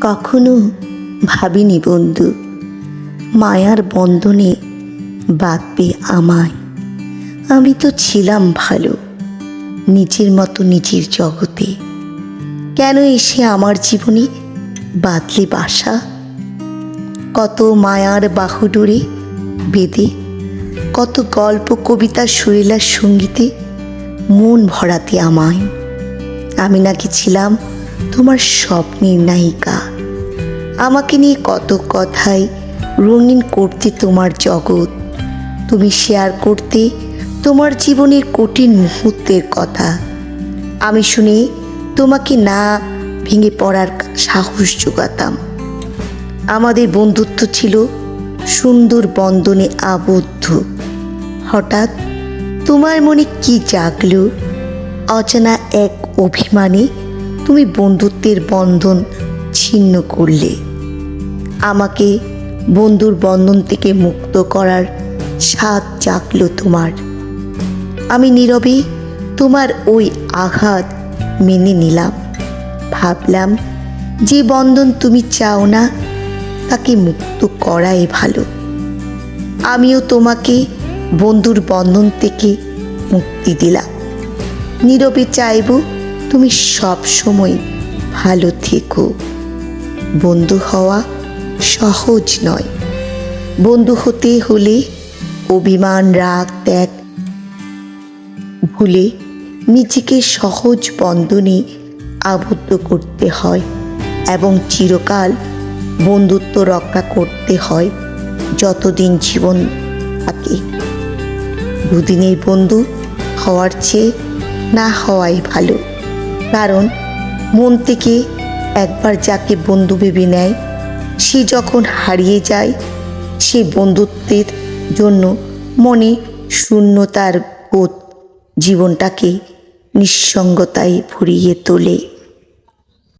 কখনো ভাবিনি বন্ধু, মায়ার বন্ধনে বাঁধবে আমায়। আমি তো ছিলাম ভালো, নিজের মতো নিজের জগতে। কেন এসে আমার জীবনে বাঁধলে বাসা? কত মায়ার বাহুডোরে বেদে, কত গল্প, কবিতা সুরেলার সঙ্গীতে মন ভরাতে আমায়। আমি নাকি ছিলাম তোমার স্বপ্নের নায়িকা। আমাকে নিয়ে কত কথাই রঙিন করতে তোমার জগৎ। তুমি শেয়ার করতে তোমার জীবনের কঠিন মুহূর্তের কথা। আমি শুনে তোমাকে না ভেঙে পড়ার সাহস যোগাতাম। আমাদের বন্ধুত্ব ছিল সুন্দর বন্ধনে আবদ্ধ। হঠাৎ তোমার মনে কি জাগলো? অচেনা এক অভিমানে তুমি বন্ধুত্বের বন্ধন ছিন্ন করলে। আমাকে বন্ধুর বন্ধন থেকে মুক্ত করার স্বাদ জাগলো তোমার। আমি নীরবে তোমার ওই আঘাত মেনে নিলাম। ভাবলাম যে বন্ধন তুমি চাও না, তাকে মুক্ত করাই ভালো। আমিও তোমাকে বন্ধুর বন্ধন থেকে মুক্তি দিলাম। নীরবে চাইব তুমি সব সময় ভালো থেকো। বন্ধু হওয়া সহজ নয়। বন্ধু হতে হলে অভিমান, রাগ, ত্যাগ ভুলে নিজেকে সহজ বন্ধনে আবদ্ধ করতে হয় এবং চিরকাল বন্ধুত্ব রক্ষা করতে হয় যতদিন জীবন থাকে। দুদিনের বন্ধু হওয়ার চেয়ে না হওয়াই ভালো। কারণ মন থেকে একবার যাকে বন্ধু ভেবে নেয়, সে যখন হারিয়ে যায়, সে বন্ধুত্বের জন্য মনে শূন্যতার বোধ জীবনটাকে নিঃসঙ্গতায় ভরিয়ে তোলে।